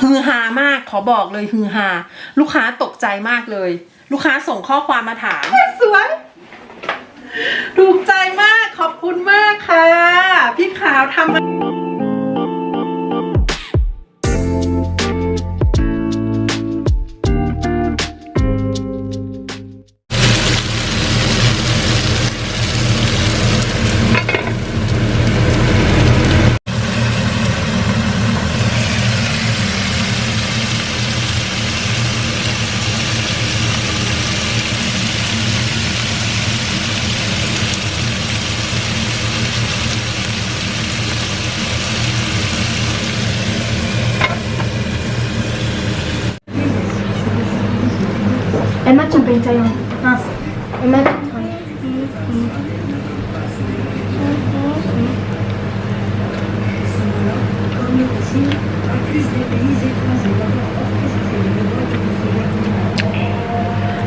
ฮือฮามากขอบอกเลยฮือฮาลูกค้าตกใจมากเลย ลูกค้าส่งข้อความมาถามสวยถูกใจมากขอบคุณมากค่ะ พี่ขาวทำ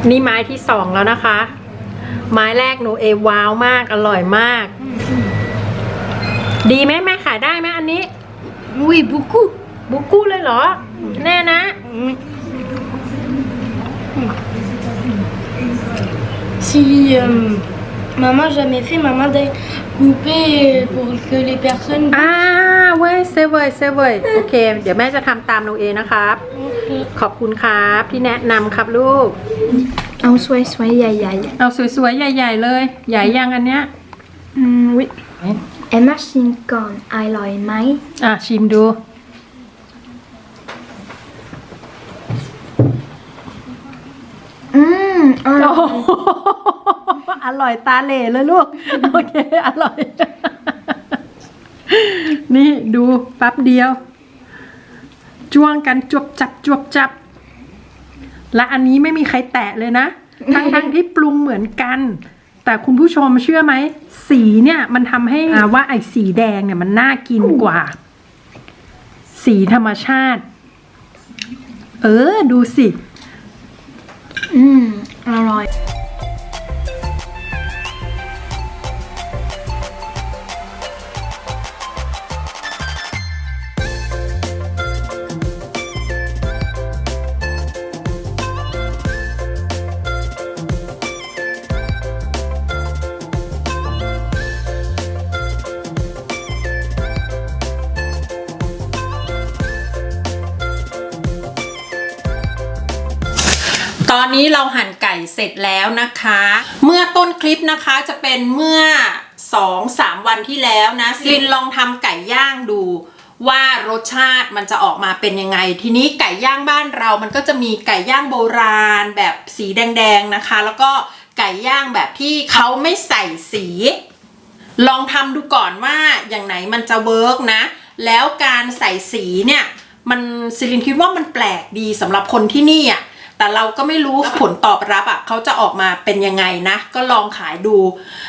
นี่ไม้ที่สองแล้วนะคะ ไม้แรกหนูเอว้าวมากอร่อยมาก ดีไหมแม่ขายได้ไหมอันนี้ Oui, beaucoup. บุกกู้เลยเหรอ แน่นะ Si euh, maman jamais fait, maman d'aller couper pour que les personnes. อ่าเว้ยเซเวยเซเวยโอเค เดี๋ยวแม่จะทำตามหนูเองนะครับ ขอบคุณครับที่แนะนำครับลูก Un souhait, souhait, aïe aïe. เอาสวยๆใหญ่ ๆ เลย ใหญ่ยังอันเนี้ย Hmm, oui. Emma Shinkon, I like my. อะชิมดู Hum, โอ้โหอร่อยตาเหล่เลยลูก โอเค อร่อย นี่ดูแป๊บเดียว จ้วงกันจวบจับจวบจับ และอันนี้ไม่มีใครแตะเลยนะ ทั้งทั้งที่ปรุงเหมือนกัน แต่คุณผู้ชมเชื่อไหม สีเนี่ยมันทำให้อ่าว่าไอ้สีแดงเนี่ยมันน่ากินกว่า สีธรรมชาติ เออ ดูสิ hum, alright. ตอน เราหั่นไก่เสร็จแล้วนะคะ เมื่อต้นคลิปนะคะจะเป็นเมื่อ 2-3 วันที่แล้วนะซินลองทำไก่ย่างดูว่ารสชาติมันจะออกมาเป็นยังไง ทีนี้ไก่ย่างบ้านเรามันก็จะมีไก่ย่างโบราณ แบบสีแดงๆนะคะ แล้วก็ไก่ย่างแบบที่เขาไม่ใส่สี ลองทำดูก่อนว่าอย่างไหนมันจะเวิร์กนะ แล้วการใส่สีเนี่ย มันซิลินคิดว่ามันแปลกดีสำหรับคนที่นี่อะ แต่เราก็ไม่รู้ผลตอบรับอะเขาจะออกมาเป็นยังไงนะ ก็ลองขายดู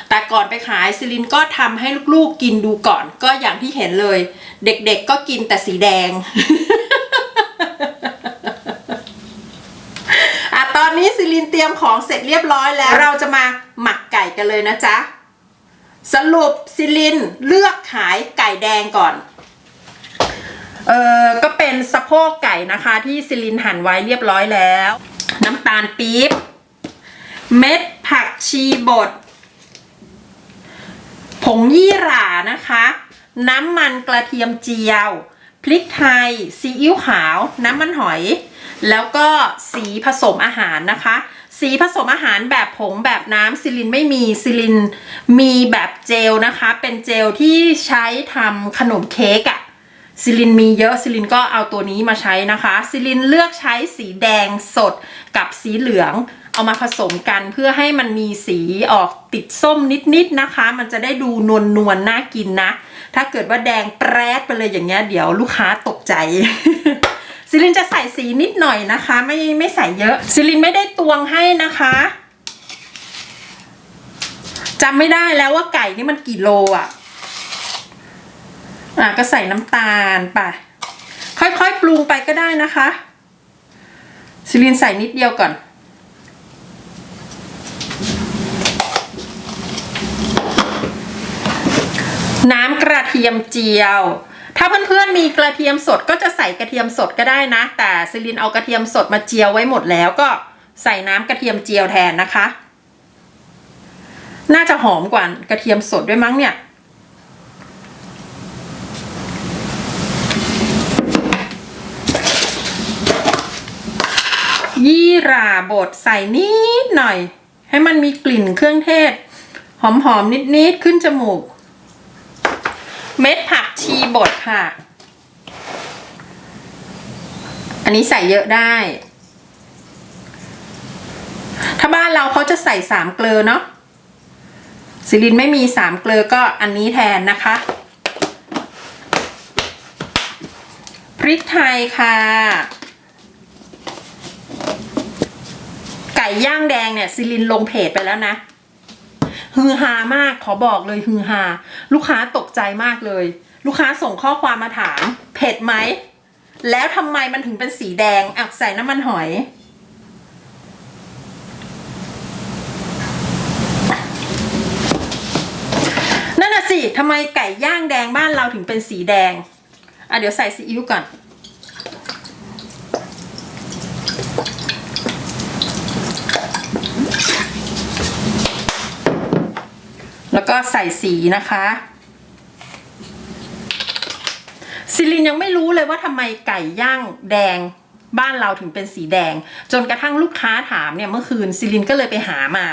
แต่ก่อนไปขายซิลินก็ทำให้ลูกๆกินดูก่อน ก็อย่างที่เห็นเลย เด็กๆก็กินแต่สีแดงอะตอนนี้ซิลินเตรียมของเสร็จเรียบร้อยแล้ว เราจะมาหมักไก่กันเลยนะจ๊ะสรุปซิลินเลือกขายไก่แดงก่อน เออก็เป็นสะโพกไก่นะคะ ที่ซิลินหั่นไว้เรียบร้อยแล้ว น้ำตาลปี๊บ เม็ดผักชีบด ผงยี่หร่านะคะ น้ำมันกระเทียมเจียว พริกไทย ซีอิ๊วขาว น้ำมันหอย แล้วก็สีผสมอาหารนะคะ สีผสมอาหารแบบผงแบบน้ำซิลินไม่มีซิลินมีแบบเจลนะคะ เป็นเจลที่ใช้ทำขนมเค้กอะ ซิลินมีเยอะซิลินก็เอาตัวนี้มาใช้นะคะซิลินเลือกใช้สีแดงสดกับสีเหลือง เอามาผสมกันเพื่อให้มันมีสีออกติดส้มนิดๆนะคะ มันจะได้ดูนวลนวลน่ากินนะ ถ้าเกิดว่าแดงแปรดไปเลยอย่างเงี้ยเดี๋ยวลูกค้าตกใจซิลินจะใส่สีนิดหน่อยนะคะ ไม่ไม่ใส่เยอะซิลินไม่ได้ตวงให้นะคะจำไม่ได้แล้วว่าไก่นี่มันกี่โลอะ อะก็ใส่น้ำตาลไปค่อยๆปรุงไปก็ได้นะคะซิลินใส่นิดเดียวก่อน น้ำกระเทียมเจียว ถ้าเพื่อนๆมีกระเทียมสดก็จะใส่กระเทียมสดก็ได้นะ แต่ซิลินเอากระเทียมสดมาเจียวไว้หมดแล้วก็ใส่น้ำกระเทียมเจียวแทนนะคะ น่าจะหอมกว่ากระเทียมสดด้วยมั้งเนี่ย ยี่หร่าบดใส่นิดหน่อย ให้มันมีกลิ่นเครื่องเทศ หอมๆนิดๆขึ้นจมูก เม็ดผักชีบดค่ะ อันนี้ใส่เยอะได้ ถ้าบ้านเราเขาจะใส่สามเกลือเนาะซิลินไม่มีสามเกลือก็อันนี้แทนนะคะ พริกไทยค่ะ ไก่ย่างแดงเนี่ยซิลินลงเพจไปแล้วนะฮือฮามากขอบอกเลยฮือฮาลูกค้าตกใจมากเลย ลูกค้าส่งข้อความมาถาม เผ็ดไหม แล้วทำไมมันถึงเป็นสีแดงอักใส่น้ำมันหอย นั่นน่ะสิทำไมไก่ย่างแดงบ้านเราถึงเป็นสีแดง อะเดี๋ยวใส่ซีอิ๊วก่อน แล้วก็ใส่สีนะคะซิลินยังไม่รู้เลยว่าทำไมไก่ย่างแดงบ้านเราถึงเป็นสีแดง จนกระทั่งลูกค้าถามเนี่ยเมื่อคืนซิลินก็เลยไปหามา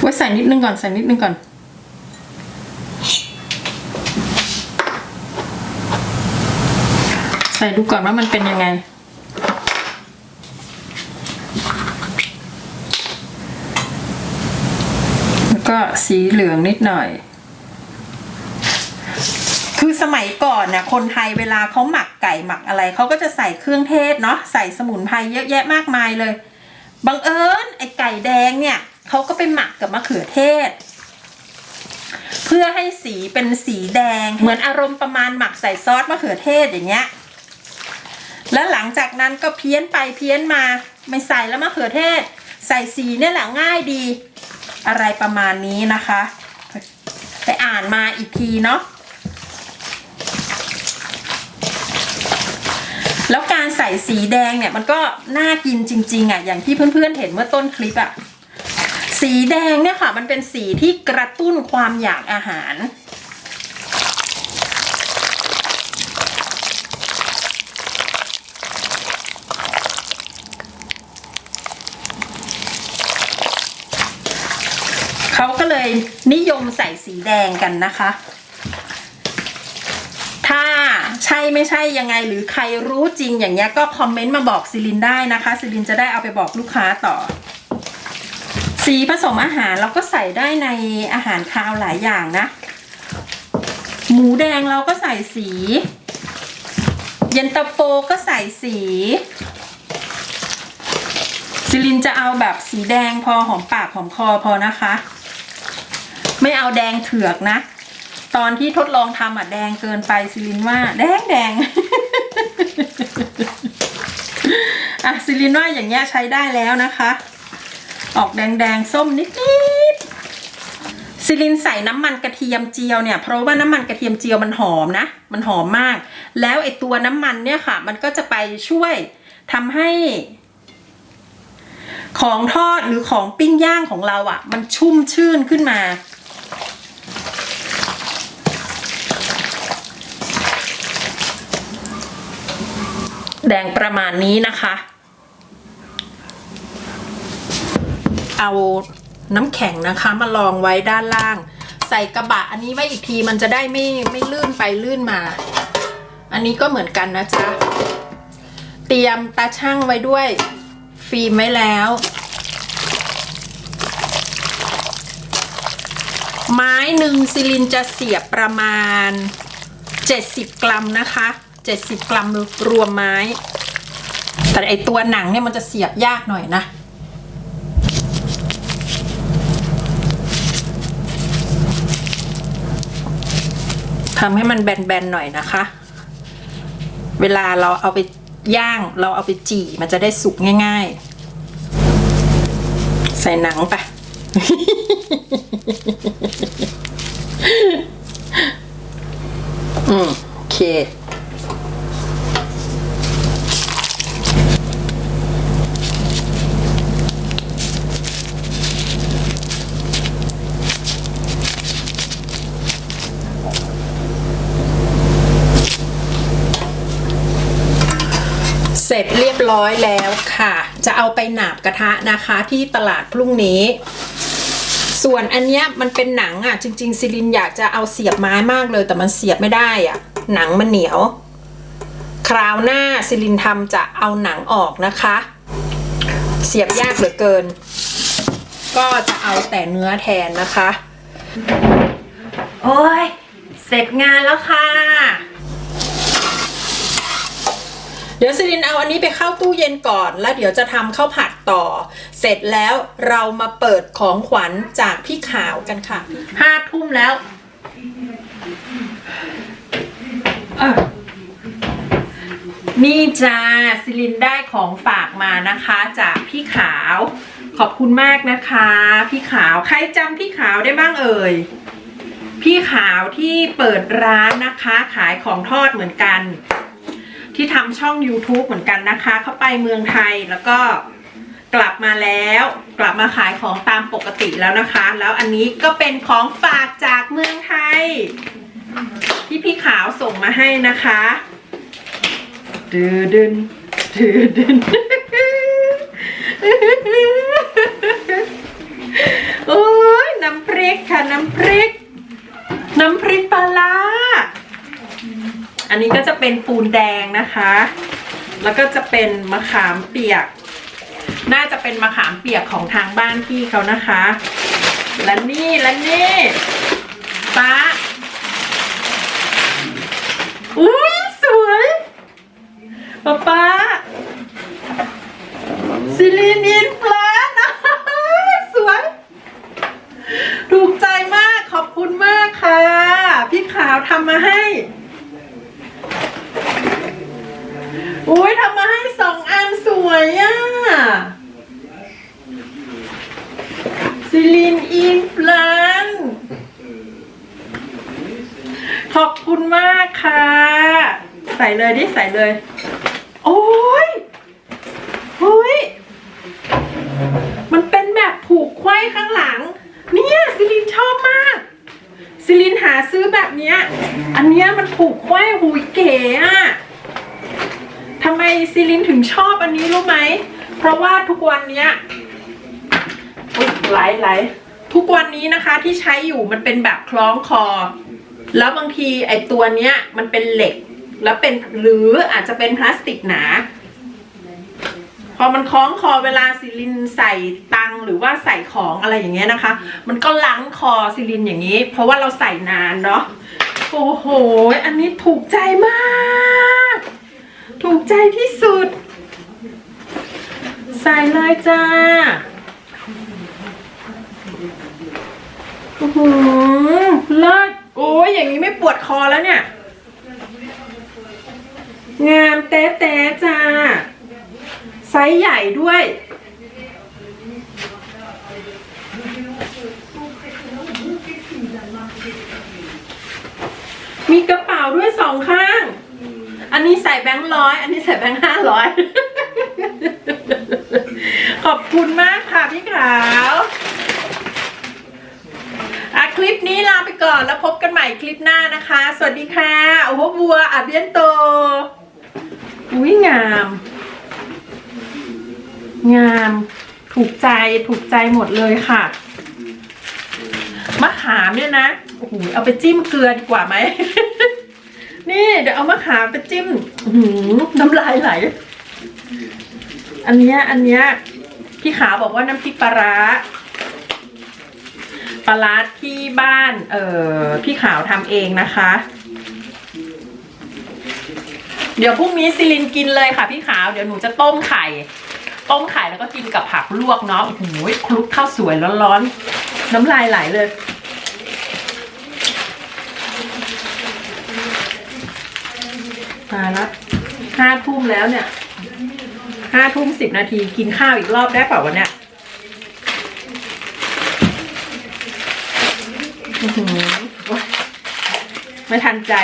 ไว้ใส่นิดนึงก่อนใส่นิดนึงก่อนใส่ดูก่อนว่ามันเป็นยังไง แล้ว ก็สีเหลืองนิดหน่อย คือสมัยก่อนน่ะคนไทยเวลาเขาหมักไก่หมักอะไรเขาก็จะใส่เครื่องเทศเนาะใส่สมุนไพรเยอะแยะมากมายเลยบังเอิญไอ้ไก่แดงเนี่ยเขาก็ไปหมักกับมะเขือเทศ เพื่อให้สีเป็นสีแดง เหมือนอารมณ์ประมาณหมักใส่ซอสมะเขือเทศอย่างเงี้ยแล้วหลังจากนั้นก็เพี้ยนไปเพี้ยนมา ไม่ใส่แล้วมะเขือเทศ ใส่สีเนี่ยแหละง่ายดี อะไรประมาณนี้นะคะ ไปอ่านมาอีกทีเนาะแล้วการใส่สีแดงเนี่ยมันก็น่ากินจริงๆอะอย่างที่เพื่อนๆเห็นเมื่อต้นคลิปอะสีแดงเนี่ยค่ะ มันเป็นสีที่กระตุ้นความอยากอาหาร เขาก็เลยนิยมใส่สีแดงกันนะคะ ถ้าใช่ไม่ใช่ยังไงหรือใครรู้จริงอย่างเงี้ยก็คอมเมนต์มาบอกซิลินได้นะคะซิลินจะได้เอาไปบอกลูกค้าต่อ สีผสมอาหารเราก็ใส่ได้ในอาหารคาวหลายอย่างนะ หมูแดงเราก็ใส่สี เย็นตาโฟก็ใส่สีซิลินจะเอาแบบสีแดงพอหอมปากหอมคอพอนะคะ ไม่เอาแดงเถือกนะ ตอนที่ทดลองทำอะแดงเกินไปซิลินว่า แดงแดงอะซิลินว่าอย่างเงี้ยใช้ได้แล้วนะคะ ออกแดงแดงส้มนิดนิดๆซิลินใส่น้ำมันกระเทียมเจียวเนี่ย เพราะว่าน้ำมันกระเทียมเจียวมันหอมนะ มันหอมมาก แล้วไอตัวน้ำมันเนี่ยค่ะ มันก็จะไปช่วยทำให้ของทอดหรือของปิ้งย่างของเราอะ่ะ มันชุ่มชื่นขึ้นมา ดงประมาณนี้นะคะ เอาน้ำแข็งนะคะมาลองไว้ด้านล่าง ใส่กระบะอันนี้ไว้อีกทีมันจะได้ไม่ไม่ลื่นไปลื่นมา อันนี้ก็เหมือนกันนะจ๊ะ เตรียมตาช่างไว้ด้วยฟิล์มไว้แล้ว ไม้หนึ่งซิลินจะเสียบประมาณ 70 กรัมนะคะ 70 กรัมรวมไม้ แต่ไอตัวหนังเนี่ยมันจะเสียบยากหน่อยนะ ทำให้มันแบนๆหน่อยนะคะ เวลาเราเอาไปย่างเราเอาไปจี่มันจะได้สุกง่าย ๆ ใส่หนังไปอืมโอเค เส ร้อยแล้วค่ะ จะเอาไปหนาบกระทะนะคะที่ตลาดพรุ่งนี้ ส่วนอันเนี้ยมันเป็นหนังอะ จริง ๆ ซิลินอยากจะเอาเสียบไม้มากเลย แต่มันเสียบไม่ได้อะ หนังมันเหนียว คราวหน้าซิลินทำจะเอาหนังออกนะคะ เสียบยากเหลือเกิน ก็จะเอาแต่เนื้อแทนนะคะ โอ้ยเสร็จงานแล้วค่ะ เดี๋ยวซิลินเอาอันนี้ไปเข้าตู้เย็นก่อน แล้วเดี๋ยวจะทำข้าวผัดต่อ เสร็จแล้วเรามาเปิดของขวัญจากพี่ขาวกันค่ะห้าทุ่มแล้วนี่จ้าซิลินได้ของฝากมานะคะ จากพี่ขาว ขอบคุณมากนะคะ พี่ขาวใครจำพี่ขาวได้บ้างเอ่ยพี่ขาวที่เปิดร้านนะคะ ขายของทอดเหมือนกัน ที่ทำช่อง YouTube เหมือนกันนะคะ เข้าไปเมืองไทยแล้วก็กลับมาแล้ว กลับมาขายของตามปกติแล้วนะคะ แล้วอันนี้ก็เป็นของฝากจากเมืองไทย ที่พี่ขาวส่งมาให้นะคะดือดึนดือดึนโอ้ยน้ำพริกค่ะ น้ำพริก น้ำพริกปลาร้า อันนี้ก็จะเป็นปูนแดงนะคะ แล้วก็จะเป็นมะขามเปียก น่าจะเป็นมะขามเปียกของทางบ้านพี่เขานะคะ และนี่และนี่ป้าอุ้ยสวยป๊าป๊าซิลินอินฟลานสวย ถูกใจมากขอบคุณมากค่ะ พี่ขาวทำมาให้ อุ้ยทำมาให้สองอันสวยอะซิลินอินฟลันขอบคุณมากค่ะ ใส่เลยดิ ใส่เลย โอ้ยโอ้ย มันเป็นแบบผูกไขว้ข้างหลัง เนี่ยซิลินชอบมาก ซิลินหาซื้อแบบเนี้ย อันเนี้ยมันผูกไขว้หูยเก๋อะทำไมซิลินถึงชอบอั นี้รู้ไหม เพราะว่าทุกวันเนี้ยอุ๊ยไหลไหลทุกวันนี้นะคะที่ใช้อยู่มันเป็นแบบคล้องคอ แล้วบางทีไอ้ตัวเนี้ยมันเป็นเหล็ก แล้วเป็นหรืออาจจะเป็นพลาสติกหนา พอมันคล้องคอเวลาซิลินใส่ตังหรือว่าใส่ของอะไรอย่างเงี้ยนะคะ มันก็ล้างคอซิลินอย่างนี้ เพราะว่าเราใส่นานเนาะโอ้โห อันนี้ถูกใจมาก ถูกใจที่สุด ใส่เลยจ้าโอ้โหเลิศโอ้ยอย่างนี้ไม่ปวดคอแล้วเนี่ย งามแต๊ะแต๊ะจ้า ไซส์ใหญ่ด้วย มีกระเป๋าด้วยสองข้าง อันนี้ใส่แบงค์ร้อย อันนี้ใส่แบงค์ห้าร้อย ขอบคุณมากค่ะพี่ขาวอะคลิปนี้ลาไปก่อนแล้วพบกันใหม่คลิปหน้านะคะ สวัสดีค่ะ โอ้โหบัวอาเบียนโต อุ้ยงาม งามถูกใจถูกใจหมดเลยค่ะมะขามเนี่ยนะโอ้โหเอาไปจิ้มเกลือดีกว่าไหม นี่เดี๋ยวเอามะขามไปจิ้มหือน้ำลายไหล อันเนี้ยอันเนี้ยพี่ขาวบอกว่าน้ำพริกปลาร้าปลาร้าที่บ้าน เออพี่ขาวทำเองนะคะ เดี๋ยวพรุ่งนี้ซิลินกินเลยค่ะ พี่ขาวเดี๋ยวหนูจะต้มไข่ ต้มไข่แล้วก็กินกับผักลวกเนาะโอ้โหคลุกข้าวสวยร้อนๆน้ำลายไหลเลยตายละห้าทุ่มแล้วเนี่ย ห้าทุ่มสิบนาทีกินข้าวอีกรอบได้เปล่าวะเนี่ยอื้อหือโอ๊ยไม่ทันใจ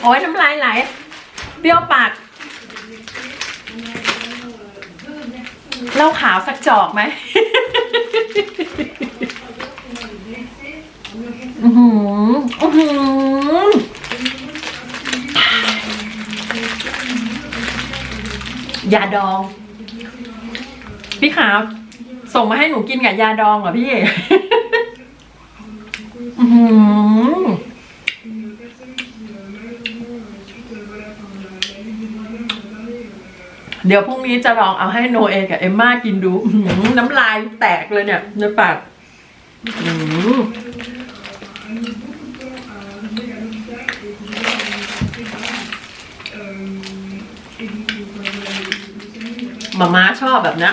โอ้ยน้ำลายไหลเปรี้ยวปากเล้าขาวสักจอกไหมอือหืออือหือ ยาดอง พี่ขาวส่งมาให้หนูกินกับยาดองเหรอพี่อือหือเดี๋ยวพรุ่งนี้จะลองเอาให้โนเอกับเอมม่ากินดูอื้อหือน้ำลายแตกเลยเนี่ยในปากอื้อหือ มาม่าชอบแบบนี้